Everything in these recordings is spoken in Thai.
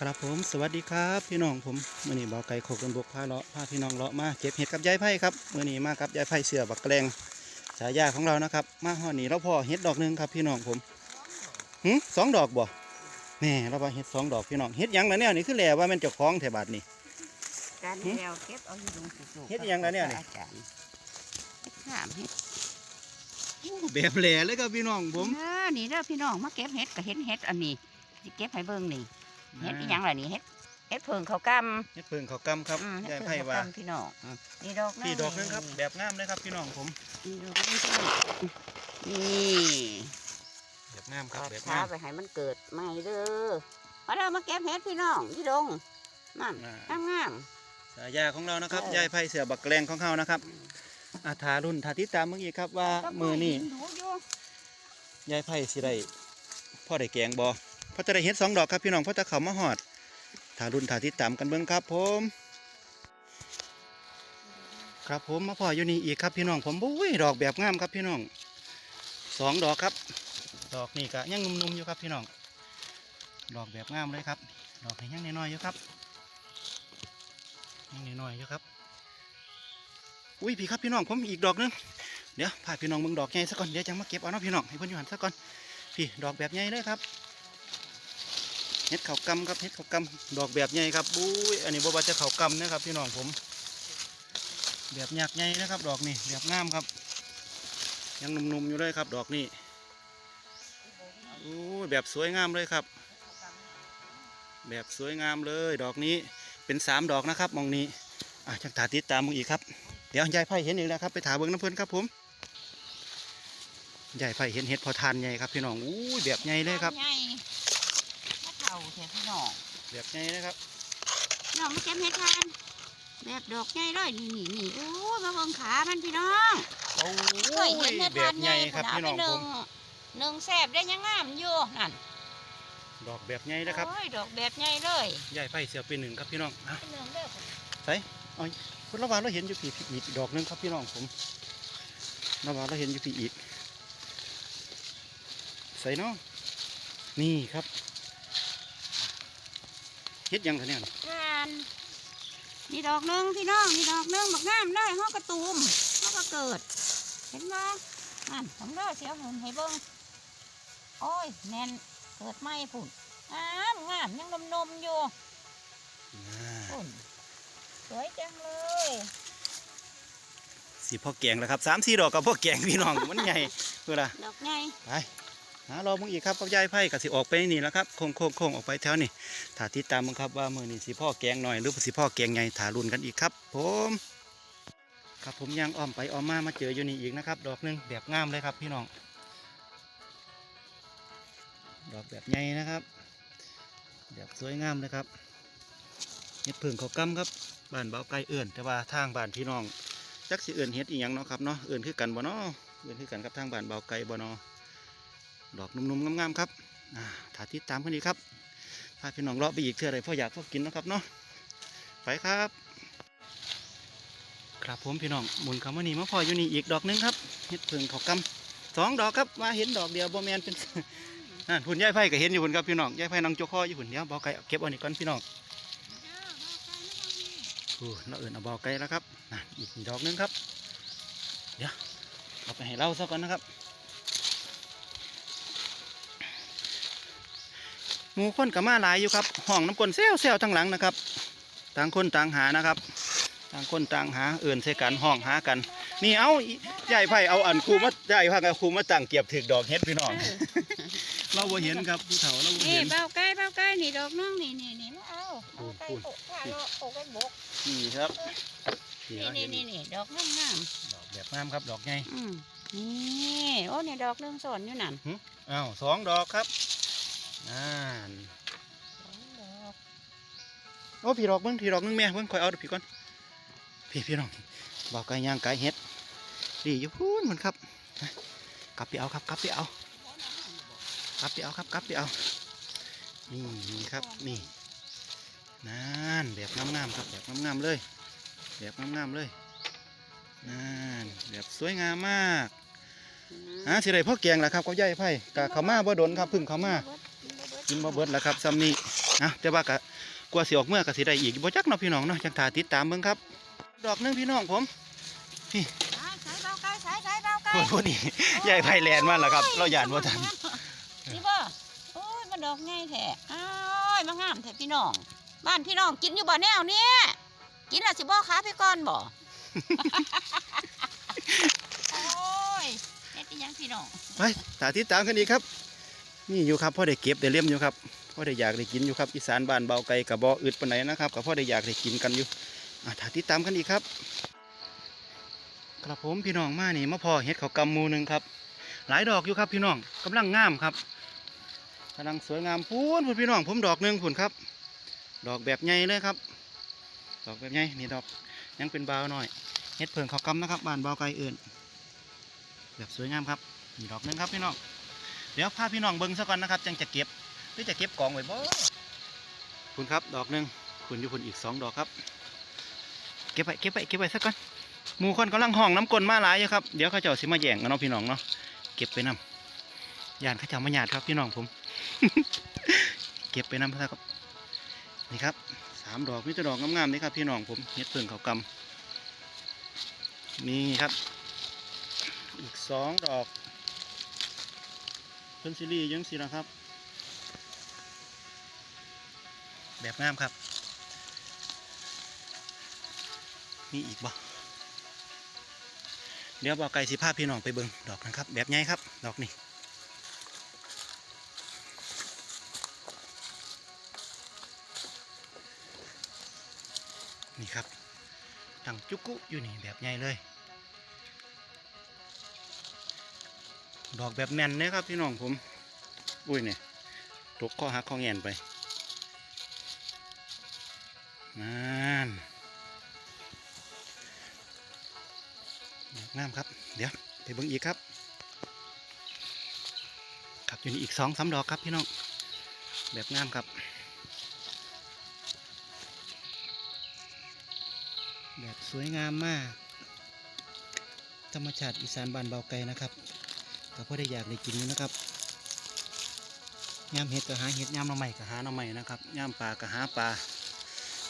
ครับผมสวัสดีครับพี่น้องผมมื่อนี้บ่อไก่โขกกันบกพาเลาะพาพี่น้องเลาะมาเก็บเห็ดกับยายไผ่ครับมื่อนี้มากับยายไผ่เสือบักแกลงฉายาของเรานะครับ มาห่อนี้เราพอเห็ดดอกหนึงครับพี่น้องผมหืมสองดอกบ่แน่เราว่าเห็ดสองดอกพี่น้องเห็ดหยังนะเนี่ยนี่คือแหล่ว่ามันเจ้าของแถบาดนี่การหึเดียวเก็บเอาอยู่ตรงสุกๆเฮ็ดอิหยังล่ะเนี่ยนี่อาจารย์เฮ็ดข้ามเฮ็ดโอ้แบบแหล่เลยครับพี่น้องผมเออนี่เด้อพี่น้องมาเก็บเฮ็ดก็เห็นเฮ็ดอันนี้สิเก็บให้เบิ่งนี่ เฮ็ดอีหยังล่ะนี่เฮ็ดเฮ็ดเพิงเขาวกำเห็ดเพิงเขากำครับอืมเฮ็ยาดยเพิงไผ่เขาวว่า กำพี่น้องอืมนี่ดอกพี่ดอกหนึงครับ แบบงามเลยครับพี่น้องผม นี่ดอกหนึงพี่น้องนี่แบบงามครับแบบช้างามไปให้มันเกิดใหม่เด้อมาเด้อมาเก็บเฮ็ดพี่น้องที่ดงนั่นอ่างามฉายาของเรานะครับเออ ยายไผ่เสือบักแกลงของเขานะครับอาทารุ่นทาติดตามเมื่อกี้ครับว่าๆมือนี่ดูอยู่ยายไผ่สิได้พ่อได้แกงบอเพราะจะได้เห็ดสองดอกครับพี่น้องพราะจะเขามาหอดถารุ่นถาติดตามกันเบิ้งครับผม ครับผมมาพออยู่นี่อีกครับพี่น้องผมบุ้ยดอกแบบงามครับพี่น้องสองดอกครับ ดอกนี่ก็ยังนุ่มๆอยู่ครับพี่น้อง ดอกแบบงามเลยครับ ดอกยังน้อยๆอยู่ครับยังน้อยๆอยู่ครับอุ้ยพี่ครับพี่น้องผมอีกดอกหนึงเดี๋ยวพาพี่น้องมึงดอกใหญ่ซะก่อนเดี๋ยวจะมาเก็บเอาเนาะพี่น้องให้เพิ่นอยู่หันซะก่อนพี่ดอกแบบใหญ่เลยครับ เห็ดเขากำครับเห็ดเขากำดอกแบบใหญ่ครับบุ้ยอันนี้บ่ว่าจะเขากำนะครับพี่น้องผม แบบหยักใหญ่นะครับ ดอกนี่แบบงามครับ ยังหนุ่มๆอยู่เลยครับ ดอกนี่โอ้ยแบบสวยงามเลยครับ แบบสวยงามเลยดอกนี้เป็นสามดอกนะครับมองนี้อะจังตาติดตามมึงอีกครับเดี๋ยวยายไผ่เห็นอีกแล้วครับไปถามเบิ้งน้ำเพิ่นครับผมยายไผ่เห็นเห็ดพอทานใหญ่ครับพี่น้องอู้ยแบบใหญ่เลยครับใหญ่าเท่าแท้พี่น้องแบบใหญ่เลยครับน้องมาเก็บเห็ดทานแบบดอกใหญ่เลยนี่นี่นี่โอ้ยมาเบิ่งขามันพี่น้องโอ้เคยเห็นเห็ดแบทาบนใหใหญ่ญ่ครับพุ่พี่นน้เอาองไปหผนึ่งมหนึ่งแสบได้ยังงามอยู่นั่นดอกแบบใหญ่นะครับโอ้ยดอกแบบใหญ่เลยยายไผ่เสียไปหนึ่งครับพี่น้องอะเป็นหนึ่งเด้อคุณระหว่างเราเห็นอยู่พี่อีกดอกหนึงครับพี่น้องผมระหว่างเราเห็นอยู่พี่อีกใส่เนาะนี่ครับ เห็ดหยังคะเนี่ยทานนี่ดอกหนึ่งพี่น้องนี่ดอกหนึ่งบักงามได้ห้องกระตูมห้องก็เกิด เห็นบ่นั่นผมเด้อเสียวหุ่นให้เบิ่งโอ้ยแน่นเกิดไหมพุ่นงามงามยังนมๆอยู่อ่าพุ่นสวยจังเลยสีพ่อแกงแล้วครับสามสี่ดอกกับพ่อแกงพี่น้องมันใหญ่เพื่อละดอกใหญ่ไป หารอมึงอีกครับกับยายไผ่กับสิออกไปนี่แล้วครับโค้งโค้งโค้งออกไปแถวนี่ถ้าติดตามมึงครับว่ามือนี่สิพ่อแกงหน่อยหรือสิพ่อแกงใหญ่ถารุนกันอีกครับ ผม ครับผมยังอ้อมไปอ้อมมามาเจออยู่นี่อีกนะครับ ดอกหนึงแบบงามเลยครับพี่น้อง ดอกแบบใหญ่นะครับ แบบสวยงามเลยครับเห็ดผึ่งเขากำครับบ้านเบาไก่เอื่นแต่ว่าทางบ้านพี่น้องจักสิเอื่นเฮ็ดอีหยังเนาะครับเนาะเอื่นคือกันบ่เนาะเอื่นคือกันกับทางบ้านเบาไก่บ่เนาะ ดอกนุ่มๆงามๆครับอ่าถ้าติดตามกันดีครับพาพี่น้องเลาะไปอีกเท่าไรพ่ออยากพ่อกินนะครับเนาะไปครับ ครับผมพี่น้องหมุนคำว่านี่มาพออยู่นี่อีกดอกหนึงครับเห็ดเพิงเขากำสองดอกครับมาเห็นดอกเดียวบแมนเป็นนั่นหุ่นยายไผ่ก็เห็นอยู่หุ่นครับพี่น้องยายไผ่นางโจคออยู่หุ่นเดียวบาไก่เอาเก็บเอานี่ก่อนพี่น้องอู้เราเอื่นเอาบาไก่แล้วครับนั่นอีกดอกหนึงครับ เดี๋ยวเอาไปให้เราซะก่อนนะครับ หมู่คนกับมาหลายอยู่ครับห้องน้ำกลนเซลเซลทั้งหลังนะครับ ต่างคนต่างหานะครับ ต่างคนต่างหาเอื่นใส่กันห้องหากัน นี่เอาใหญ่ไผ่เอาอันครูมาใหญ่พักครูมาตั้งเก็บถึกดอกเฮ็ดพี่น้อง เราบ่เห็นครับผู้เฒ่าเราบ่นี่เห็นเบาใกล้เบาใกล้นี่ดอกนึงนี่นี่นี่มาเอาพูเบานใกล้พูนโปะข้าเลาะโปะกันบกนี่ครับนี่เรานี่เห็นนี่นี่ดอกงามงามดอกแบบงามครับดอกใหญ่อืมนี่โอ้นี่ดอกหนึงสอนอยู่นั่นอ้าวสองดอกครับนั่นส องดอกโอ้พี่ดอกเบิ่งพี่ดอกนึงแม่เบิ่งคอยเอาเดี๋ยวผีก่อนพี่พี่น้องบอกไก่ย่างไก่เฮ็ดดีอยู่พูนมันครับกลับไปเอาครับกลับไปเอากลับไปเอาครับกลับไปเอานี่นี่ครับนี่นั่นแบบงามๆครับแบบงามๆเลย แบบงามๆเลยนั่นแบบสวยงามมากอืมอ่าสิได้พ่อแกงแหละครับก็ย่ายไผ่กะเขามาบ่ดนครับพึ่งเขามา กินบ่เบิดแล้วครับซ้ำนี้นะแต่ว่าก็กลัวสิออกเมื่อก็สิได้อีกบ่จักเนาะพี่น้องเนาะจังตาติดตามเบิ่งครับ ดอกหนึงพี่น้องผมใช้ใช้เบาไก่ใช้ใช้เบาไก่โอ้ยพอดียายไผแลนมาแล้วครับ เราหยานบ่ทันนี่บ่โอ้ยมันดอกไงแท้อ้ายมางามแท้พี่น้อง บ้านพี่น้องกินอยู่บ่แนวเนี้ยกินและสิบ่ขาพี่ก้อนบ่โอ้ยเฮ็ดอีหยังพี่น้องไปตาติดตามกันอีกครับ นี่อยู่ครับพ่อได้เก็บได้เล่มอยู่ครับพ่อได้อยากได้กินอยู่ครับอีสานบ้านเบาไก่กับบ่ออึดปนไหนนะครับกับพ่อได้อยากได้กินกันอยู่อะตาติดตามกันอีกครับ ครับผมพี่น้องมานี่มาพอเฮ็ดเขากำมูหนึงครับ หลายดอกอยู่ครับพี่น้องกำลังงามครับกำลังสวยงามพูนพูนพี่น้องผมดอกหนึ่งพูนครับ ดอกแบบใหญ่เลยครับ ดอกแบบใหญ่นี่ดอกยังเป็นเบาหน่อยเฮ็ดเพิงเขากำนะครับบ้านเบาไก่เอื่น แบบสวยงามครับนี่ดอกหนึงครับพี่น้อง เดี๋ยวพาพี่น้องเบิ้งซะก่อนนะครับจังจะเก็บหรือจะเก็บกองไว้บ่คุณครับดอกหนึ่งคุณอยู่คุณอีกสองดอกครับ เก็บไปเก็บไปเก็บไปซะก่อนหมูคนกำลังห้องน้ำกลนมาหลายอยู่ครับเดี๋ยวเขาเจ้าสิมาแย่งกันเนาะพี่น้องเนาะเก็บไปนำยานเข้าเจ้ามาหยาดครับพี่น้องผม เก็บไปนำพระครับนี่ครับสามดอกมิตรดอกงามๆนี่ครับพี่น้องผมเฮ็ดเพิ่งเขากำนี่ครับ อีกสองดอก พิ่นซิลี่ยังสินะครับ แบบงามครับ มีอีกบ่เดี๋ยวบอกไก่สิพาพี่น้องไปเบิงดอกนะครับ แบบใหญ่ครับ ดอกนี่นี่ครับตั้งจุกุอยู่นี่แบบใหญ่เลย ดอกแบบแน่นเลยครับ พี่น้องผม อุ้ยเนี่ยตกข้อหักข้อแงนไปนั่นงามครับ เดี๋ยวไปเบิ่งอีกครับครับอยู่นี่อีกสองสามดอกครับพี่น้องแบบงามครับ แบบสวยงามมาก ธรรมชาติอีสานบ้านเบาไกลนะครับ ก็พอได้อยากได้กินอยู่นะครับยามเห็ดก็หาเห็ดยามหน่อไม้ก็หาหน่อไม้นะครับยามปลาก็หาปลา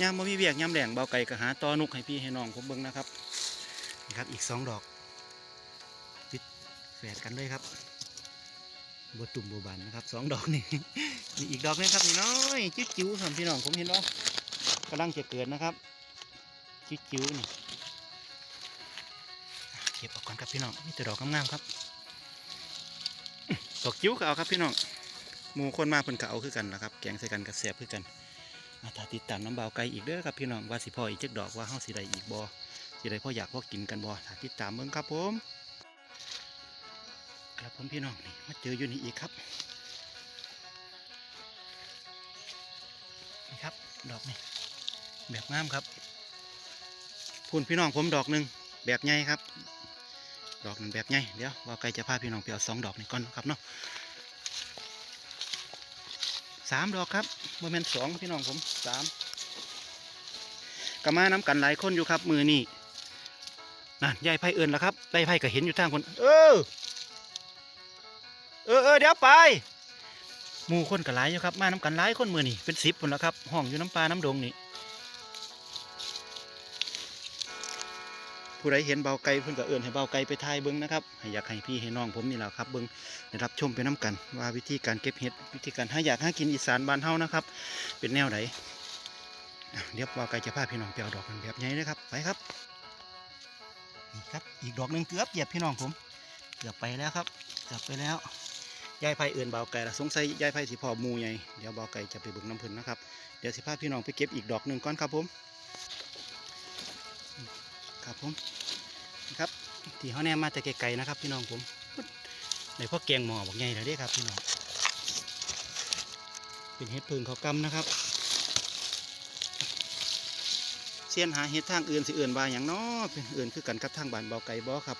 ยามบ่มีเวียกยามแหลงเบาไก่ก็หาตอนุกให้พี่ให้น้องผมเบิ่งนะครับนี่ครับอีกสองดอกติดแฝดกันเลยครับบัตุ่มบัวบานนะครับสองดอกนี่นี่อีกดอกหนึงครับนี่น้อยจิ๊ดจิ๋วสามพี่น้องผมเห็นว่ากำลังจะเกิดนะครับจิ๊ดจิ๋วนี่เก็บออกก่อนครับพี่น้องนี่แต่ดอกงามๆครับ ดอกจิ๋วก็เอาครับพี่น้องหมูคนมาเพิ่นก็เอาคือกันนะครับแกงใส่กันกับแสบคือกันอะถ้าติดตามน้ำเบาไก่อีกเด้อครับพี่น้องว่าสิพ่ออีกจักดอกว่าเฮาสิได้อีกบ่สิได้พ่ออยากพ่อกินกันบ่ถ้าติดตามเบิ่งครับผมครับผมพี่น้องนี่มาเจออยู่นี่อีกครับนี่ครับดอกนี่แบบงามครับพูนพี่น้องผมดอกหนึ่งแบบใหญ่ครับ ดอกหนึ่งแบบใหญ่เดี๋ยวว่าไกลจะพาพี่น้องไปเอาสองดอกนี่ก่อนครับเนาะสามดอกครับโมเมนต์สองพี่น้องผมสามก็มาน้ำกันหลายคนอยู่ครับ มือนี่นั่นยายไพ่เอิญแล้วครับยายไพ่ก็เห็นอยู่ทางคน เออ เออเออเดี๋ยวไปหมู่คนกับหลายอยู่ครับ มาน้ำกันหลายคนมือนี่เป็นสิบคนแล้วครับห้องอยู่น้ำปลาน้ำดงนี่ ผู้ใดเห็นเบาไก่เพิ่นก็เอิญให้เบาไก่ไปทายเบิ้งนะครับอยากให้พี่ให้น้องผมนี่แหละครับเบิ้งได้รับชมไปน้ำกัน ว่าวิธีการเก็บเห็ดวิธีการหาอยากหากินอีสานบ้านเฮานะครับ เป็นแนวไหนเดี๋ยวเบาไก่จะพาพี่น้องไปเอาดอกกันแบบใหญ่เลยครับไปครับนี่ครับอีกดอกหนึ่งเกือบเหยียบพี่น้องผม เกือบไปแล้วครับเกือบไปแล้วยายไผ่เอื่นเบาไก่ละสงสัยยายไผ่สิพอมูใหญ่เดี๋ยวเบาไก่จะไปเบึงน้ำพึ่นนะครับ เดี๋ยวสิพาพี่น้องไปเก็บอีกดอกหนึ่งก่อนครับผม ครับผมครับที่เขาแนมมาแต่ไกลๆนะครับพี่น้องผมในพวกแกงหมอบอกใหญ่เลยเด้ครับพี่น้องเป็นเห็ดพึ่งเขากำนะครับเสียนหาเห็ดทางอื่นสิอื่นว่าอย่างน้อเป็นอื่นคือกันกับทางบานเบาไก่บ่ครับ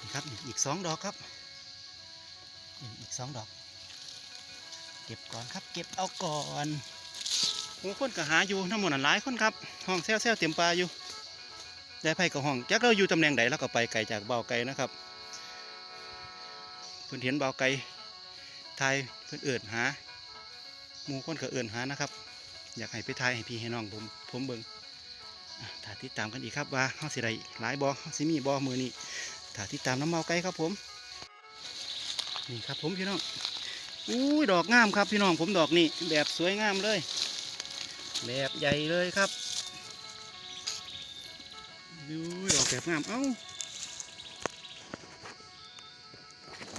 นี่ครับอีกสองดอกครับอีกสองดอก เก็บก่อนครับ เก็บเอาก่อนโอ้คนก็หาอยู่ทั้งหมดอันหลายคนครับห้องแซวแซวเต็มปลาอยู่ ยายไผ่กับห้องจักเราอยู่ตำแหน่งใดแล้วก็ไปไกลจากเบาไก่นะครับเพื่อนเห็นเบาไก่ทายเพื่อนเอิดหามู่คนก็เอื่นหานะครับ อยากให้ไปทายให้พี่ให้น้องผมผมเบิ่งอะถ้าติดตามกันอีกครับว่าเฮาสิได้หลายบ่เฮาสิมีบ่มือนี้ถ้าติดตามน้ำเมาไก่ครับผมนี่ครับผมพี่น้องอุ้ยดอกงามครับพี่น้องผมดอกนี่แบบสวยงามเลย แบบใหญ่เลยครับ ดูดอกแบบงาม เอ้า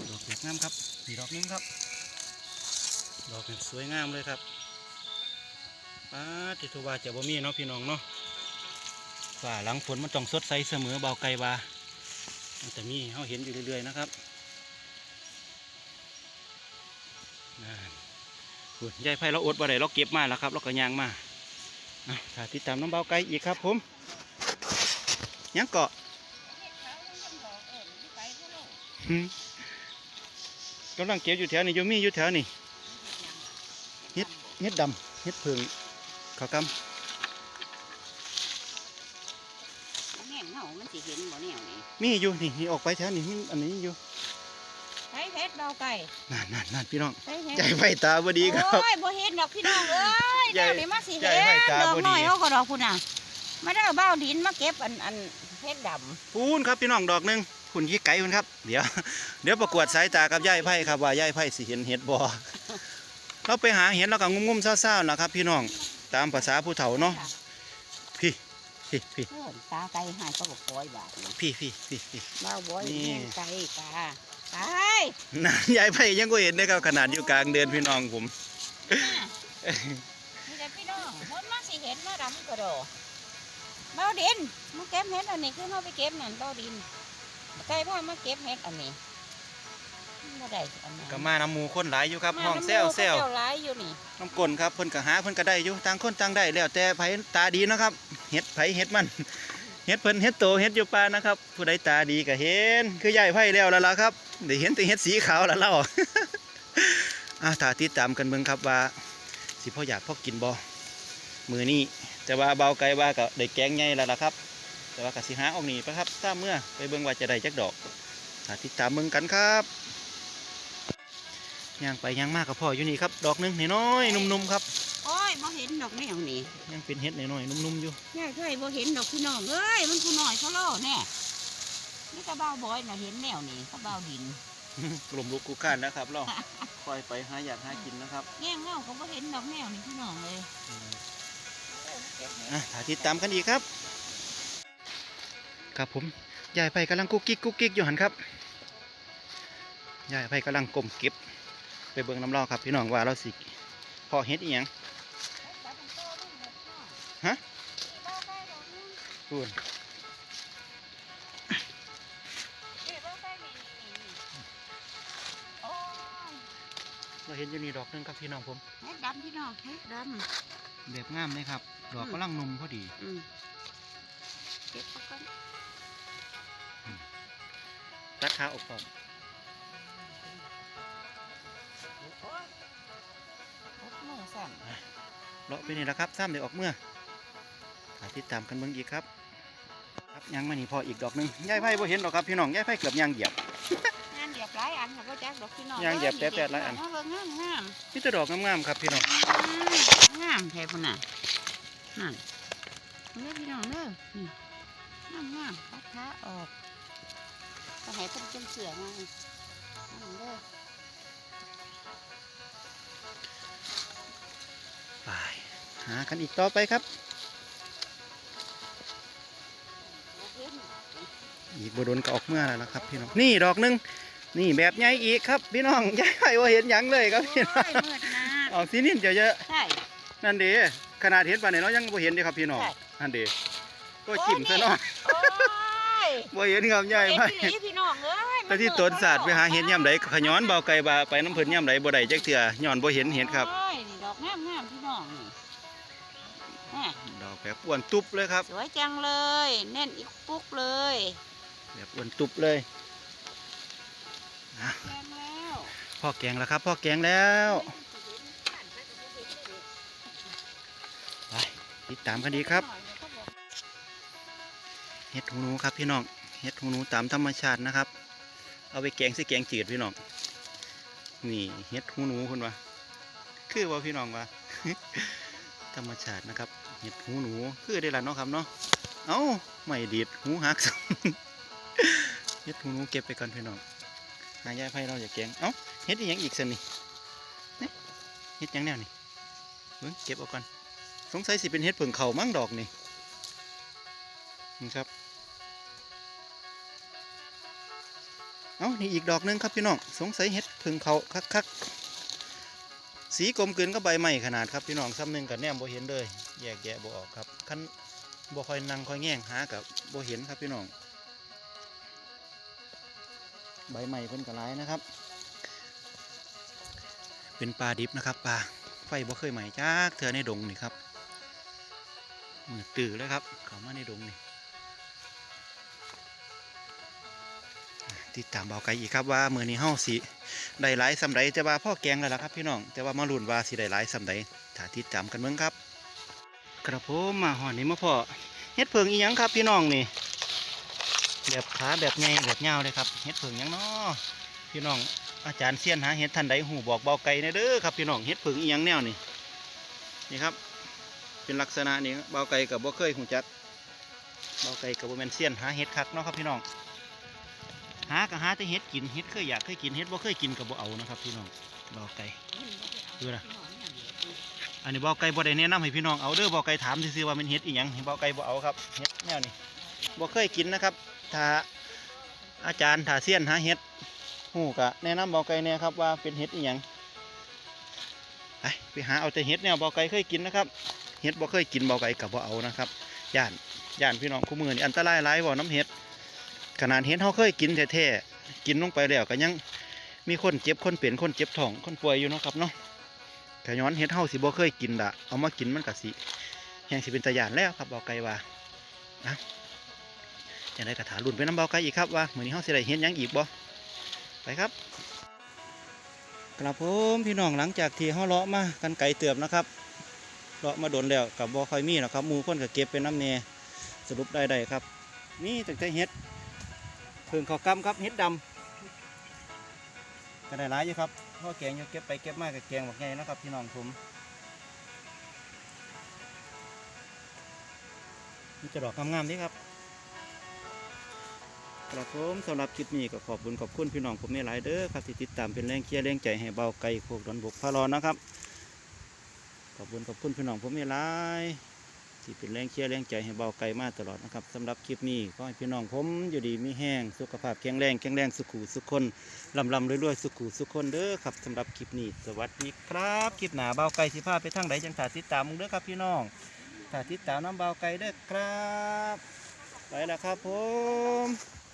ดอกแบบงามครับนี่ดอกนึงครับ ดอกแบบสวยงามเลยครับป้าติทุวาจะบ่มีเนาะพี่น้องเนาะฝ่าหลังฝนมันต้องสดใสเสมอเบาไกลวามันจะมีเขาเห็นอยู่เรื่อยๆนะครับนั่นคุณยายไผ่เราอดบ่ได้เราเก็บมาแล้วครับเราก็ยางมาถ้าติดตามน้องเบาไกลอีกครับผม ยังเกาะหืมกำลังเก็บอยู่แถวนี้โยมีอยู่แถวนี้เฮ็ดดำเฮ็ดผึ่งขาวกแม่งเฮามันสิเห็นบ่แนวนี้ำมีอยู่นี่นี่ออกไปแถวนี้มีอันนี้อยู่ใช้เพชรเบาไก่นั่นนั่นนั่นพี่น้องใช้เพชรใจไฟตาบดีครับโอ้ยบ่เห็นดอกพี่น้องเอ้ยใหญ่แนวนี้มาสิใหญ่เห็นให้ตาดอกบ่ดีน้อยเขาก็ดอกพุ่นน่ะ มาเด้อเบ้าดินมาเก็บอันอันเพชรดำพูนครับพี่น้องดอกหนึงคุณยี่ไก่คุณครับ เดี๋ยว เดี๋ยวประกวดสายตากับยายไผ่ครับว่ายายไผ่สิเห็นเห็ดบ่เราไปหาเห็ดแล้วก็งุ่มๆเศร้าๆนะครับ พี่น้องตามภาษาผู้เฒ่าเนาะพี่พี่พี่เพิ่นตาไก่หายก็บอกปล่อยบาทนี่พี่พี่พี่พี่ เบ้าบ่อยนี่แม่งไก่ตาตายนั่นยายไผ่ยังก็เห็นนะครับขนาดอยู่กลางเดินพี่น้องผม นี่แหละพี่น้องมันมาสิเห็นมาดำก็ดอก เบ้าดินมาเก็บเห็ดอันนี้คือเฮาไปเก็บนั่นเบ้าดินไก่พามาเก็บเห็ดอันนี้บ่ได้อันนั้นก็มาน้ำหมูคนหลายอยู่ครับมาห้องน้ำแซวมูแซวเขาเจ้าหลายอยู่นี่น้ำกลนครับเพิ่นก็หาเพิ่นก็ได้อยู่ต่างคนต่างได้แล้วแต่ไผตาดีเนาะครับเฮ็ดไผเฮ็ดมันเฮ็ดเพิ่นเฮ็ดโตเฮ็ดอยู่ป่านะครับผู้ใดตาดีก็เห็นคือยายไผแล้วล่ะล่ะครับได้เห็นแต่เฮ็ดสีขาวแล้วเราอะถ้าติดตามกันเบิ่งครับว่าสิพ่ออยากพ่อกินบ่มือนี้ แต่ว่าเบาไกลว่าก็ได้แกงใหญ่แล้วล่ะครับ แต่ว่าก็สิหาออกนี่ปะครับตามเมื่อไปเบิ่งว่าจะได้จักดอกถ้าติดตามเบิ่งกันครับย่างไปย่างมากกับพ่ออยู่นี่ครับดอกหนึงน้อยๆนุ่มๆครับโอ้ยบ่เห็นดอกแนวนี่ยังเป็นเห็ดน้อยๆนุ่มๆอยู่แน่เคยบ่เห็นดอกพี่น้องเอ้ยมันผู้น้อยเขาโลแน่นี่ก็บ้าวบอยน่ะเห็นแนวนี่เขาบ้าวดินกลุ่มลูกกูก้านนะครับเราคอยไปหาอยากหากินนะครับแง่เงาเขาบ่เห็นดอกแนวนี่พี่น้องเลย อะถ่ายติดตามกันอีกครับ ครับผมยายไผ่กำลังกุ๊กกิ๊กกุ๊กกิ๊กอยู่หันครับยายไผ่กำลังก้มเก็บ ไปเบิ่งน้ำเล่าครับพี่น้องว่าเราสิพอเฮ็ดอีหยังฮะพูนเราเห็นอยู่นี่ดอกหนึงครับพี่น้องผมเฮ็ดดำพี่น้องเฮ็ดดแบบงามเลยครับ ดอกกำลังนุ่มพอดีำอืมเก็บเอาก่อนตัดขาออกก่อนพกมือสั่นเลาะไปนี่แหละครับซ้ำเดี๋ยวออกเมื่อถ้าติดตามกันเบิ่งอีกครับ ครับยังมานี่พออีกดอกหนึงยายไผ่บ่เห็นหรอกครับพี่น้องยายไผ่เกือบยางเหยียบงานเหยียบหลายอันค่ะบ่จักดอกพี่น้องย่างเหยียบแต่แต่หลายอันเบิ่งงามงามนี่แต่ดอกงามๆครับพี่น้องงามแท้พุ่นน่ะ นั่นเด้อพี่น้องเด้อนี่งามงามตัดขาออกก็ให้เพิ่นจนเสือมานั่นเด้อไปหากันอีกต่อไปครับ อีกบโดนก็ออกเมื่อแล้วนะครับพี่น้อง นี่ดอกหนึงนี่แบบใหญ่อีกครับ พี่น้องยายไผ่บ่เห็นหยังเลยครับพี่น้องโอ้ยมืดนะออกสีนิ่นเยอะใช่ๆนั่นเดี ขนาดเห็นป่านนี้เนาะยังบ่เห็นเด้ครับพี่น้องใช่นั่นเดีก็จิ้มซะเนาะโอ้ยบ่เห็นครับยายไผ่เห็นอีหลีพี่น้องเอ้ยแต่ที่ตนศาสตร์ไปหาเห็ดย่ำใดก็ขย้อนเบาไก่บาไปน้ำเพิ่นย่ำใดบ่ได้จักเถื่อย้อนบ่เห็นเห็ดครับ โอ้ยนี่ดอกงามงามพี่น้องนี่แหม่ดอกแบบอ้วนตุบเลยครับ สวยจังเลย แน่นอีกปุ๊กเลยแบบอ้วนตุบเลยอะแกงแล้วพ่อแกงแล้วครับพ่อแกงแล้ว ติดตามกันดีครับเห็ดหูหนูครับพี่น้องเห็ดหูหนูตามธรรมชาตินะครับ เอาไปแกงส่แกงจืดพี่น้องนี่เห็ดหูหนูคุณวะคือว่าพี่น้องว่าธรรมชาตินะครับเห็ดหูหนูคือได้ละเนาะครับเนาะเอ้าไม่ดีดหูหักเห็ดหูหนูเก็บไปก่อนพี่น้องหายายไพ่เราอย่าแกงเอ้าเห็ดอีหยังอีกสันนี่เห็ดยังแนวนี่เบิ่งเก็บเอาก่อน สงสัยสิเป็นเห็ดเผิงเขามั่งดอกนี่นี่ครับเอ้านี่อีกดอกหนึงครับพี่น้องสงสัยเห็ดเผิงเขาคักๆสีกลมกลืนก็ใบไม้ขนาดครับพี่น้องซ้ำหนึ่งกับแนมบ่เห็นเลยแยกแยะบ่ออกครับคันบ่คอยนั่งคอยแง่งหากับบ่เห็นครับพี่น้องใบไม้เพิ่นก็หลายนะครับ เป็นปลาดิบนะครับปลาไฟบ่เคยไหม้จักเถื่อในดงนี่ครับ มือตื่อเลยครับ เขามาในดงนี่ติดตามเบาไก่อีกครับว่ามือนี้เฮาสิได้หลายสำใดแต่ว่าพ่อแกงแล้วล่ะครับพี่น้องแต่ว่ามาลุ้นว่าสิได้หลายสำใดถ้าติดตามกันเมืองครับ กระผมมาหอนี้มาพ่อเฮ็ดเพิงอีหยังครับพี่น้องนี่แบบขาแบบใหญ่แบบยาเลยครับเฮ็ดเพิงยังเนาะพี่น้องอาจารย์เซียนหาเฮ็ดท่านใดหูบอกเบาไก่ในเด้อครับพี่น้องเฮ็ดเพิงอีหยังแนวนี่นี่ครับ เป็นลักษณะนี้เบาไก่กับบ่เคยหูจักเบาไก่กับบ่แมนเซียนหาเฮ็ดคักเนาะครับพี่น้องหาก็หาแต่เฮ็ดกินเฮ็ดเคยอยากเคยกินเฮ็ดบ่เคยกินก็บ่เอานะครับพี่น้องบ่อไก่ดูนะอันนี้บ่อไก่บ่ได้แนะนำให้พี่น้องเอาเด้อบ่ไก่ถามซื่อว่ามันเฮ็ดอีหยังบ่อไก่บ่เอาครับเฮ็ดแนวนี้บ่เคยกินนะครับถ้าอาจารย์ถ้าเซียนหาเฮ็ดฮู้ก็แนะนำบ่ไก่แน่ครับว่าเป็นเฮ็ดอีหยังไปไปหาเอาแต่เฮ็ดแนวบ่ไก่เคยกินนะครับ เฮ็ดบ่เคยกินบ่ไก่ก็บ่เอานะครับย่านย่านพี่น้องคู่มือนี่อันตรายหลายบ่น้ำเฮ็ดขนาดเห็นเขาเคยกินแท้ๆกินลงไปแล้วก็ยังมีคนเจ็บคนเปลี่ยนคนเจ็บท้องคนป่วยอยู่นะครับเนาะขย้อนเห็ดเฮาสิบ่เคยกินละเอามากินมันก็สิแห้งสิเป็นตะยานแล้วครับบาไก่ว่าอะอย่างไรกระถารุ่นไปน้ำเบาไก่อีกครับว่าเหมือนนี้เฮาสิได้เห็นยังอีกบ่ไปครับกระผมพี่น้องหลังจากที่เฮาเลาะมากันไก่เตือบนะครับ เลาะมาโดนแล้วกับบ่ค่อยมีหรอกครับมูคนก็เก็บเป็นน้ำเนสรุปได้ได้ครับ นี่ตั้งแต่เห็ดเพิ่งขากำครับเห็ดดำก็ได้หลายอยู่ครับพ่อแกงอยู่เก็บไปเก็บมากับแกงแบบไงนาะครับพี่น้องผมนี่จะดอกงามๆนี่ครับครับผมสำหรับคลิปนี้ก็ขอบคุณขอบคุณพี่น้องผมไม่หลายเด้อครับที่ติดตามเป็นแรงเชียร์แรงใจให้เบาไก่โคกดอนบกพารอนนะครับ ขอบคุณขอบคุณพี่น้องผมไม่หลายที่เป็นแรงเชียร์แรงใจให้เบาไกลมาตลอดนะครับสำหรับคลิปนี้ก็ให้พี่น้องผมอยู่ดีมีแห้งสุขภาพแข็งแรงแข็งแรงสุขุสุขคนลำลำรวยๆสุขุสุขคนเด้อครับสำหรับคลิปนี้สวัสดีครับคลิปหนาเบาไก่สิพาไปทางไหนจังถาติดตามมึงเด้อครับพี่น้องถาติดตามน้ำเบาไก่เด้อครับ ไปแล้วครับผม